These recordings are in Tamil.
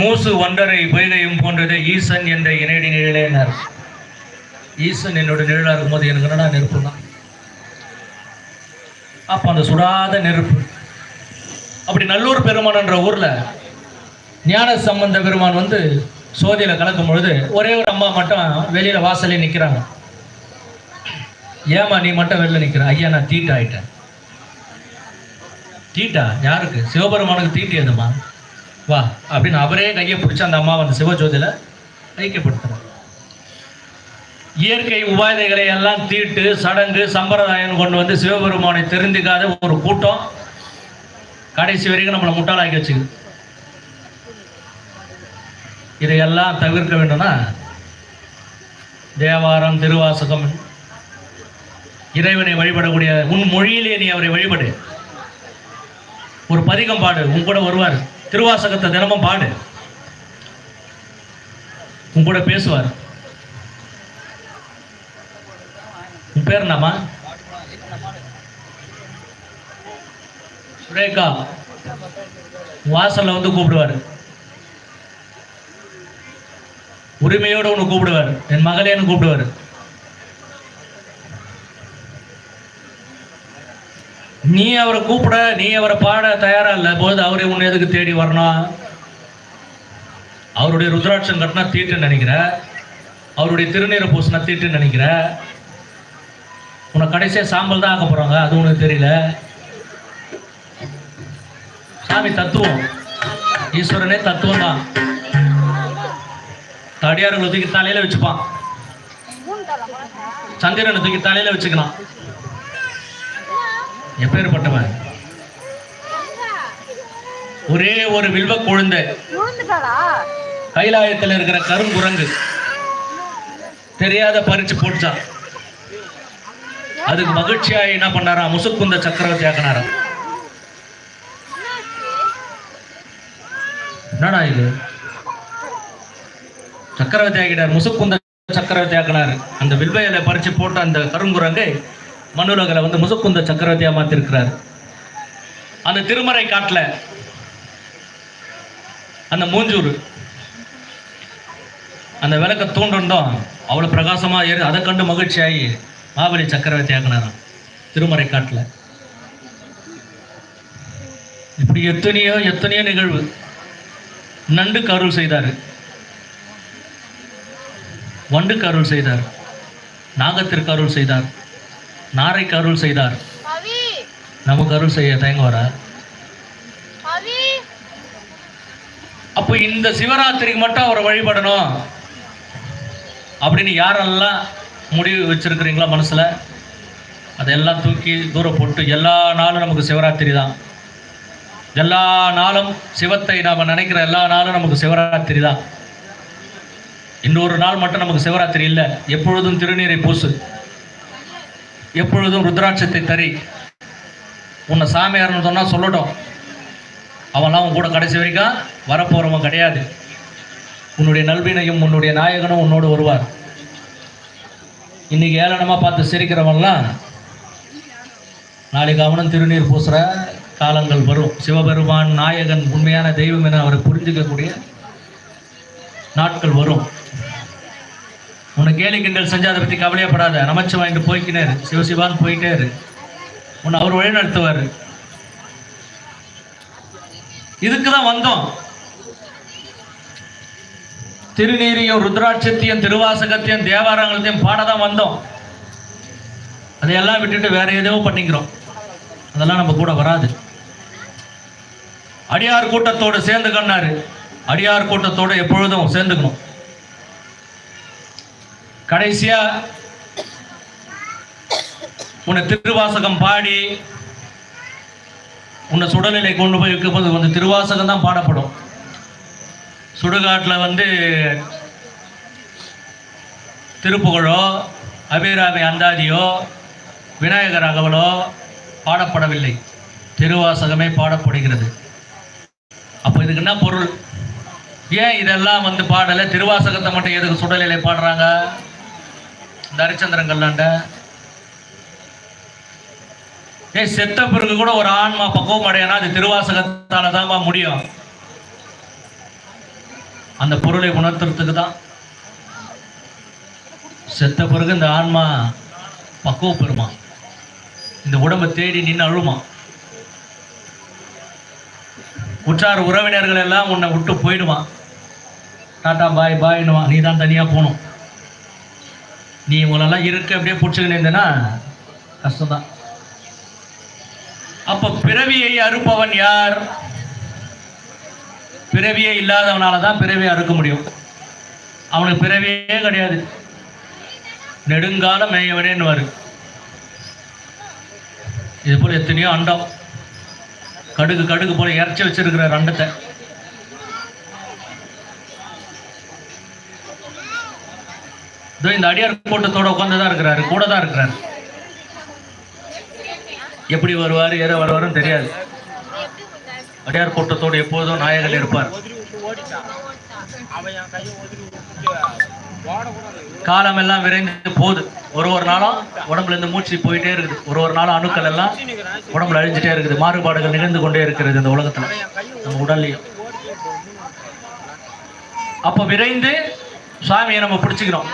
மூசு ஒன்றரை பொய்கையும் போன்றது. ஈசன் என்ற இணையடி நிழலினர் ஈசன் என்னோட நிழலா இருக்கும்போது எனக்கு என்னடா தான் அப்போ அந்த சுடாத நெருப்பு. அப்படி நல்லூர் பெருமான்ன்ற ஊரில் ஞான சம்பந்த பெருமான் வந்து சோதியில் கலக்கும் பொழுது ஒரே ஒரு அம்மா மட்டும் வெளியில் வாசலே நிற்கிறாங்க ஏமா நீ மட்டும் வெளில நிற்கிற ஐயா நான் தீட்டா ஆயிட்டேன். தீட்டா? யாருக்கு? சிவபெருமானுக்கு தீட்டு எதுமா? வா அப்படின்னு அவரே கையை பிடிச்சி அந்த அம்மா அந்த சிவஜோதியில் ஐக்கியப்படுத்துறார். இயற்கை உபாதைகளை எல்லாம் தீட்டு சடங்கு சம்பிரதாயம் கொண்டு வந்து சிவபெருமானை தெரிந்துக்காத ஒரு கூட்டம் கடைசி வரைக்கும் நம்மளை முட்டாளாக்கி வச்சுக்குது. இதையெல்லாம் தவிர்க்க வேண்டும்னா தேவாரம் திருவாசகம் இறைவனை வழிபடக்கூடிய உன் மொழியிலே நீ அவரை வழிபடு. ஒரு பதிகம் பாடு உன் கூட வருவார். திருவாசகத்தை தினமும் பாடு. உன் கூட பேசுவார். உன் பேர் என்னம்மா? சுரேகா. வாசல்ல வந்து கூப்பிடுவார். உரிமையோடு ஒன்று கூப்பிடுவார். என் மகளேன்னு கூப்பிடுவார். நீ அவரை கூப்பிட நீ அவரை பாட தயாரா இல்லை? போது அவரை உன்னை எதுக்கு தேடி வரணும்? அவருடைய ருத்ராட்சம் கட்டினா தீட்டுன்னு நினைக்கிற. அவருடைய திருநீரை பூசினா தீட்டுன்னு நினைக்கிற. உன்னை கடைசியாக சாம்பல் தான் ஆக்க போறாங்க அது உனக்கு தெரியல. சாமி தத்துவம். ஈஸ்வரனே தத்துவம் தான். தடியார்களை தூக்கி தலையில வச்சுப்பான். சந்திரனை தூக்கி தலையில வச்சுக்கலாம் எப்பேற்பட்டவன் ஒரே ஒரு வில்வ கொழுந்தை. கைலாயத்தில் இருக்கிற கருங்குரங்கு. தெரியாத பறிச்சு போட்டுச்சான் அதுக்கு மகிழ்ச்சியா என்ன பண்ணாரா? முசுக்குந்த சக்கரவர்த்தி ஆக்கினாராம் என்னடா இது? சக்கரவர்த்தி ஆக்கிட்டார் முசுக்குந்த சக்கரவர்த்தி ஆக்கினார் அந்த வில்வ இலை பறிச்சு போட்ட அந்த கருங்குரங்கை மனுலகலை வந்து முசுக்குந்த சக்கரவர்த்தியாக மாற்றிருக்கிறார் அந்த திருமறை காட்டில் அந்த மூஞ்சூர் அந்த விளக்க தூண்டோம் அவ்வளோ பிரகாசமாக ஏறி அதை கண்டு மகிழ்ச்சியாகி மாபலி சக்கரவர்த்தி ஆகினாராம் திருமறை காட்டில். இப்படி எத்தனையோ எத்தனையோ நிகழ்வு நண்டு கருள் செய்தார். வண்டுக்கு அருள் செய்தார். நாகத்திற்கு அருள் செய்தார். நாரைக்கு அருள் செய்தார். நமக்கு அருள் செய்ய தயங்க வரா. அப்போ இந்த சிவராத்திரிக்கு மட்டும் அவரை வழிபடணும். அப்படின்னு யாரெல்லாம் முடிவு வச்சிருக்கிறீங்களா மனசுல? அதெல்லாம் தூக்கி தூர போட்டு எல்லா நாளும் நமக்கு சிவராத்திரி தான். எல்லா நாளும் சிவத்தை நாம் நினைக்கிற எல்லா நாளும் நமக்கு சிவராத்திரி தான். இன்னொரு நாள் மட்டும் நமக்கு சிவராத்திரி இல்லை. எப்பொழுதும் திருநீரை பூசு. எப்பொழுதும் ருத்ராட்சத்தை தரி. உன்னை சாமியார்னு சொன்னால் சொல்லட்டும். அவன்லாம் உன் கூட கடைசி வரைக்கும் வரப்போகிறவன் கிடையாது. உன்னுடைய நல்வினையும் உன்னுடைய நாயகனும் உன்னோடு வருவார். இன்னைக்கு ஏளனமாக பார்த்து சிரிக்கிறவன்லாம் நாளைக்கு அவனும் திருநீர் பூசுகிற காலங்கள் வரும். சிவபெருமான் நாயகன் உண்மையான தெய்வம் என அவரை புரிஞ்சுக்கக்கூடிய நாட்கள் வரும். உன்னை கேலி கிண்டல் செஞ்சு அதை பற்றி கவலையப்படாத. நமச்சு வாங்கிட்டு போய்க்கினாரு. சிவசிவான்னு போயிட்டே இரு உன்னை அவர் வழி நடத்துவார். இதுக்கு தான் வந்தோம். திருநீரியும் ருத்ராட்சத்தையும் திருவாசகத்தையும் தேவாரங்களையும் பாட தான் வந்தோம். அதையெல்லாம் விட்டுட்டு வேற எதையோ பண்ணிக்கிறோம். அதெல்லாம் நம்ம கூட வராது. அடியார் கூட்டத்தோடு சேர்ந்து கண்ணாரு. அடியார் கூட்டத்தோடு எப்பொழுதும் சேர்ந்துக்கணும். கடைசியா உன்னை திருவாசகம் பாடி உன்னை சுடநிலை கொண்டு போய் வைக்கும்போது வந்து திருவாசகம் தான் பாடப்படும். சுடுகாட்டில் வந்து திருப்புகழோ அபிராமி அந்தாதியோ விநாயகர் அகவலோ பாடப்படவில்லை. திருவாசகமே பாடப்படுகிறது. அப்போ இதுக்கு என்ன பொருள்? ஏன் இதெல்லாம் வந்து பாடலை? திருவாசகத்தை மட்டும் எதுக்கு சுடநிலை பாடுறாங்க? ஹரிச்சந்திரன் கல்லாண்ட ஏய் செத்த பிறகு கூட ஒரு ஆன்மா பக்குவம் அடையனா அது திருவாசகத்தால தான்ப்பா முடியும். அந்த பொருளை உணர்த்துறதுக்கு தான் செத்த பிறகு இந்த ஆன்மா பக்குவம் பெறுமா? இந்த உடம்பை தேடி நின்று அழுமா? உற்றார் உறவினர்கள் எல்லாம் உன்னை விட்டு போயிடுவான் டாட்டா பாய் பாய்னுவான் நீ தான் தனியாக போகணும். நீ இவங்களெல்லாம் இருக்க அப்படியே பிடிச்சிக்கின்னு இருந்தேன்னா கஷ்டம்தான். அப்போ பிறவியை அறுப்பவன் யார்? பிறவியே இல்லாதவனால தான் பிறவியை அறுக்க முடியும். அவனுக்கு பிறவியே கிடையாது. நெடுங்காலம் மேயவனேன்னு இது போல் எத்தனையோ அண்டம். கடுகு கடுகு போல இறச்சி வச்சிருக்கிற அண்டத்தை. இதோ இந்த அடியார் கூட்டத்தோட உட்காந்து தான் இருக்கிறாரு கூட தான் இருக்கிறாரு. எப்படி வருவார் ஏற வருவாருன்னு தெரியாது. அடியார் கூட்டத்தோடு எப்போதும் நாயகன் இருப்பார். காலம் எல்லாம் விரைந்து போகுது. ஒரு ஒரு நாளும் உடம்புல இருந்து மூச்சு போயிட்டே இருக்குது. ஒரு ஒரு நாளும் அணுக்கள் எல்லாம் உடம்புல அழிஞ்சிட்டே இருக்குது. மாறுபாடுகள் நிகழ்ந்து கொண்டே இருக்கிறது இந்த உலகத்துல. நம்ம உடல்லையும். அப்ப விரைந்து சாமியை நம்ம பிடிச்சிக்கிறோம்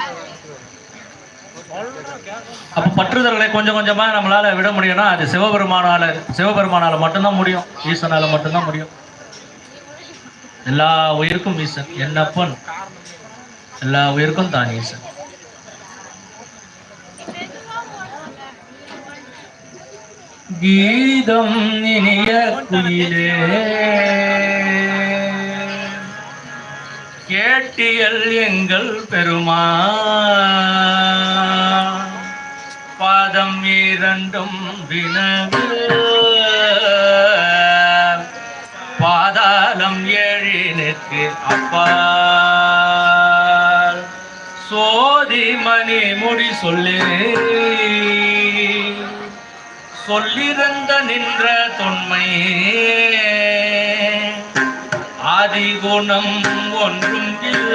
அப்ப பற்றுதல்களை கொஞ்சம் கொஞ்சமா நம்மளால விட முடியும்னா அது சிவபெருமானால சிவபெருமானால மட்டும்தான் முடியும். ஈசனால மட்டும்தான் முடியும். எல்லா உயிருக்கும் ஈசன். என்னப்பன் எல்லா உயிருக்கும் தான் ஈசன். கீதம் இனிய குயிலே. கேட்டியல் எங்கள் பெருமா பாதம் இரண்டும் வினவு பாதாளம் ஏழினுக்கு அப்பா சோதி மணி முடி சொல்லு. சொல்லிருந்த நின்ற தொன்மையே. ஆதிகுணம் ஒன்றும் இல்ல.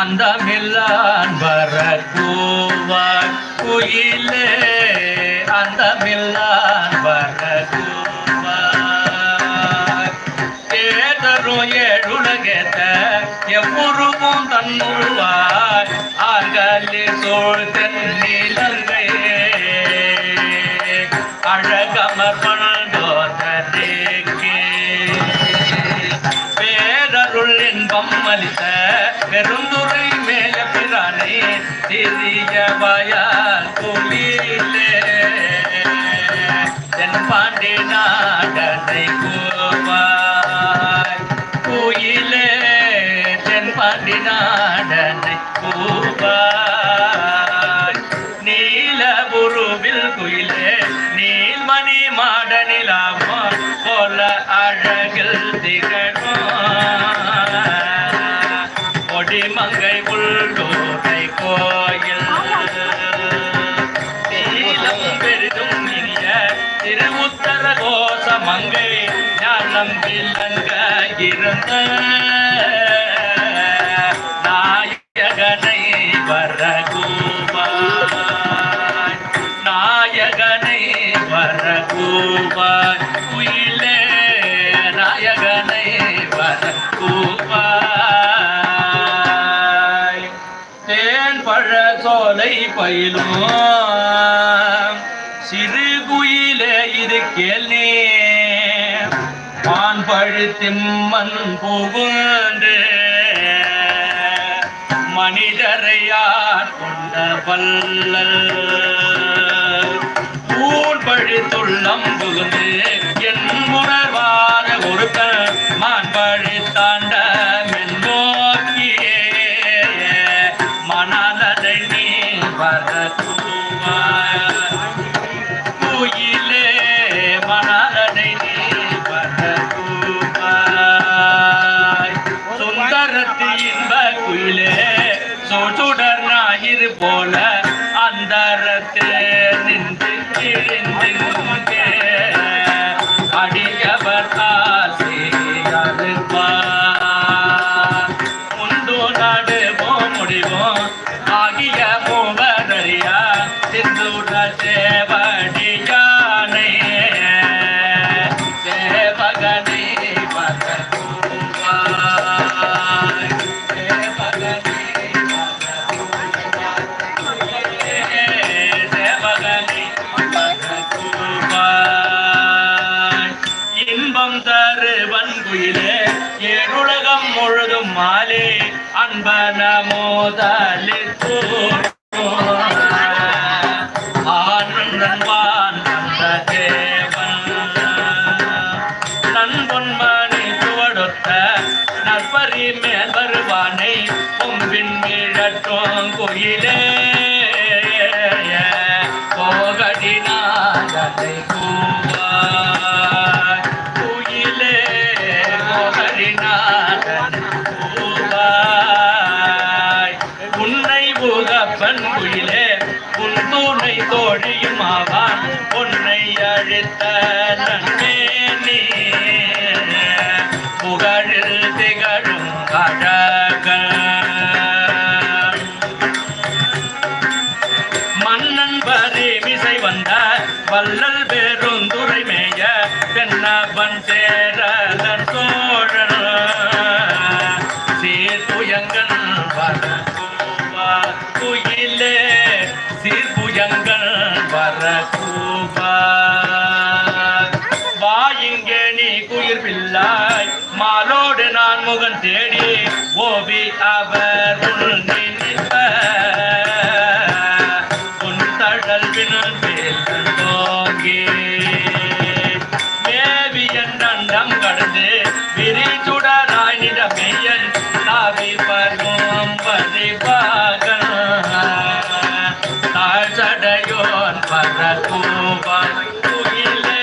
அந்த மில்லான் வர கூவார் குயிலே அந்த மில்லான் வர கூவார் தேதரும் ஏழுலகத்த எவ்வுருவும் தன்னுருவாய் ஆகலி சோழ் தென்னிலங்கையே அழகமர் பணந்தோதேக்கே பேரருள் இன்பம் அளித்த பெருந்துரை மேல பிரானே சிறிய வயால் குயிலே தென்பாண்டி நாடனை கூவாய் குயிலே தென்பாண்டி நாடனை அழகில் திகழும். கொடிமங்கை உள்ளூரை கோயில். நீளம் பெரிதும் இனிய திருவுத்தர கோச மங்கை ஞானம் விளங்க இருந்த. பயிலும். சிறு குயிலே இது கேள்வி பான் பழுத்திம்மன் புகுந்து மனிதரையார் கொண்ட வல்லல் ஊர் பழித்துள்ளம் புகுந்து என் உணர்வான ஒருத்தன் மான் பழுத்தாண்ட போல அந்தரத்தே நின்று கிழிந்து அடியவர் ஆசையாருப்பார் முந்து நடுவோம் முடிவோம். ஆகிய மூவதறியா சிந்துட ஏழுலகம் முழுதும் மாலே. அன்பன மோதலித்து ஆனந்தன் வான் தேவன். நண்பொன்மணி துவடொத்த நற்பரி மேல் வருவானை கொம்பின் மீழட்டும் குயிலே. துணை தோழியும் உன்னை அழித்த நன்மேனி புகழில் திகழும் அழகன் மன்னன் வரி வந்த ஓவி அவர் உள் நினைப்ப உன் தடல் வினல் மேவி என்றண்டம் கடந்து விரி சுடராய் தாவி பருவம் பதிவாகன் தாழ்சடையோன் குயிலே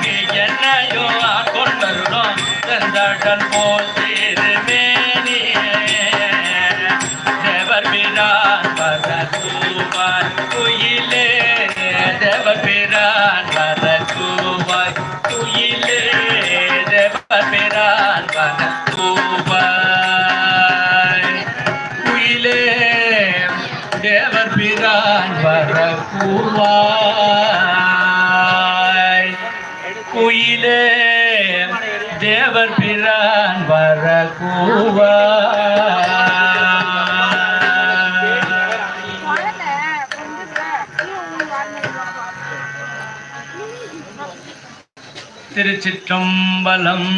செந்தடன் போல் தேவர் பிரான் வரக்கூவாய் குயிலே தேவர் பிரான் வரக்கூவாய் குயிலே தேவர் பிரான் வரக்கூவாய் குயிலே தேவர் பிரான் வரக்கூவாய் குயிலே தேவர் பிரான் திருச்சிற்றம்பலம்.